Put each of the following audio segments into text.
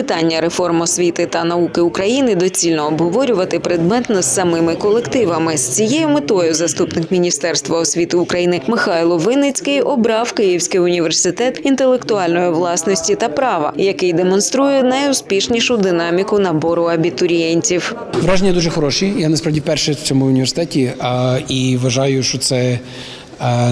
Питання реформ освіти та науки України доцільно обговорювати предметно з самими колективами. З цією метою заступник Міністерства освіти України Михайло Винницький обрав Київський університет інтелектуальної власності та права, який демонструє найуспішнішу динаміку набору абітурієнтів. Враження дуже хороші. Я насправді перший в цьому університеті і вважаю, що це.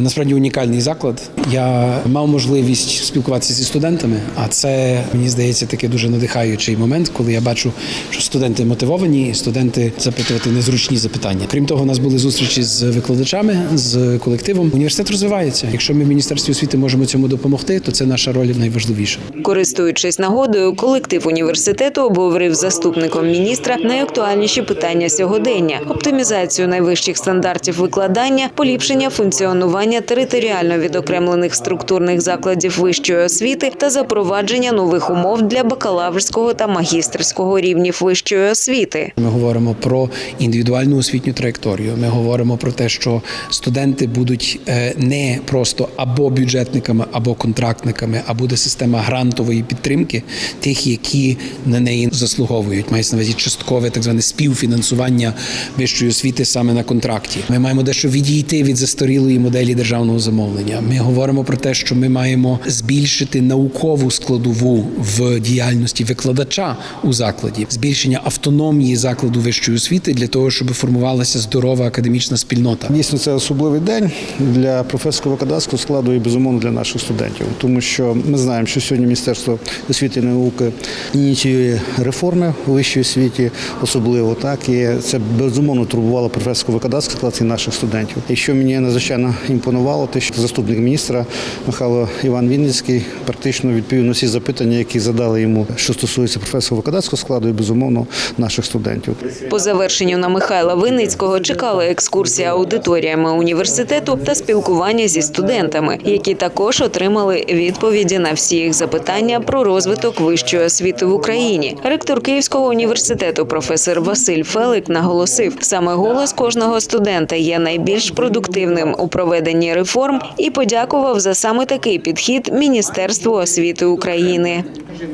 Насправді унікальний заклад. Я мав можливість спілкуватися зі студентами, а це мені здається такий дуже надихаючий момент, коли я бачу, що студенти мотивовані, студенти запитувати незручні запитання. Крім того, у нас були зустрічі з викладачами, з колективом. Університет розвивається. Якщо ми в міністерстві освіти можемо цьому допомогти, то це наша роль найважливіша. Користуючись нагодою, колектив університету обговорив заступником міністра найактуальніші питання сьогодення: оптимізацію найвищих стандартів викладання, поліпшення функціонування територіально відокремлених структурних закладів вищої освіти та запровадження нових умов для бакалаврського та магістерського рівнів вищої освіти. Ми говоримо про індивідуальну освітню траєкторію. Ми говоримо про те, що студенти будуть е, не просто або бюджетниками, або контрактниками, а буде система грантової підтримки тих, які на неї заслуговують. Мається на увазі часткове так зване співфінансування вищої освіти саме на контракті. Ми маємо дещо відійти від застарілої моделі державного замовлення. Ми говоримо про те, що ми маємо збільшити наукову складову в діяльності викладача у закладі, збільшення автономії закладу вищої освіти для того, щоб формувалася здорова академічна спільнота. Дійсно, це особливий день для професорського викладацького складу і безумовно для наших студентів, тому що ми знаємо, що сьогодні Міністерство освіти і науки ініціює реформи у вищій освіті, особливо так і це безумовно турбувало професорсько викладацький склад і наших студентів. І що мені надзвичайно імпонувало, те, що заступник міністра Михайло Іван Вінницький практично відповів на всі запитання, які задали йому, що стосується професорського викладацького складу і безумовно наших студентів. По завершенню на Михайла Винницького чекали екскурсія аудиторіями університету та спілкування зі студентами, які також отримали відповіді на всі їх запитання про розвиток вищої освіти в Україні. Ректор Київського університету професор Василь Фелик наголосив, саме голос кожного студента є найбільш продуктивним у проведенні реформ і подякував за саме такий підхід Міністерству освіти України.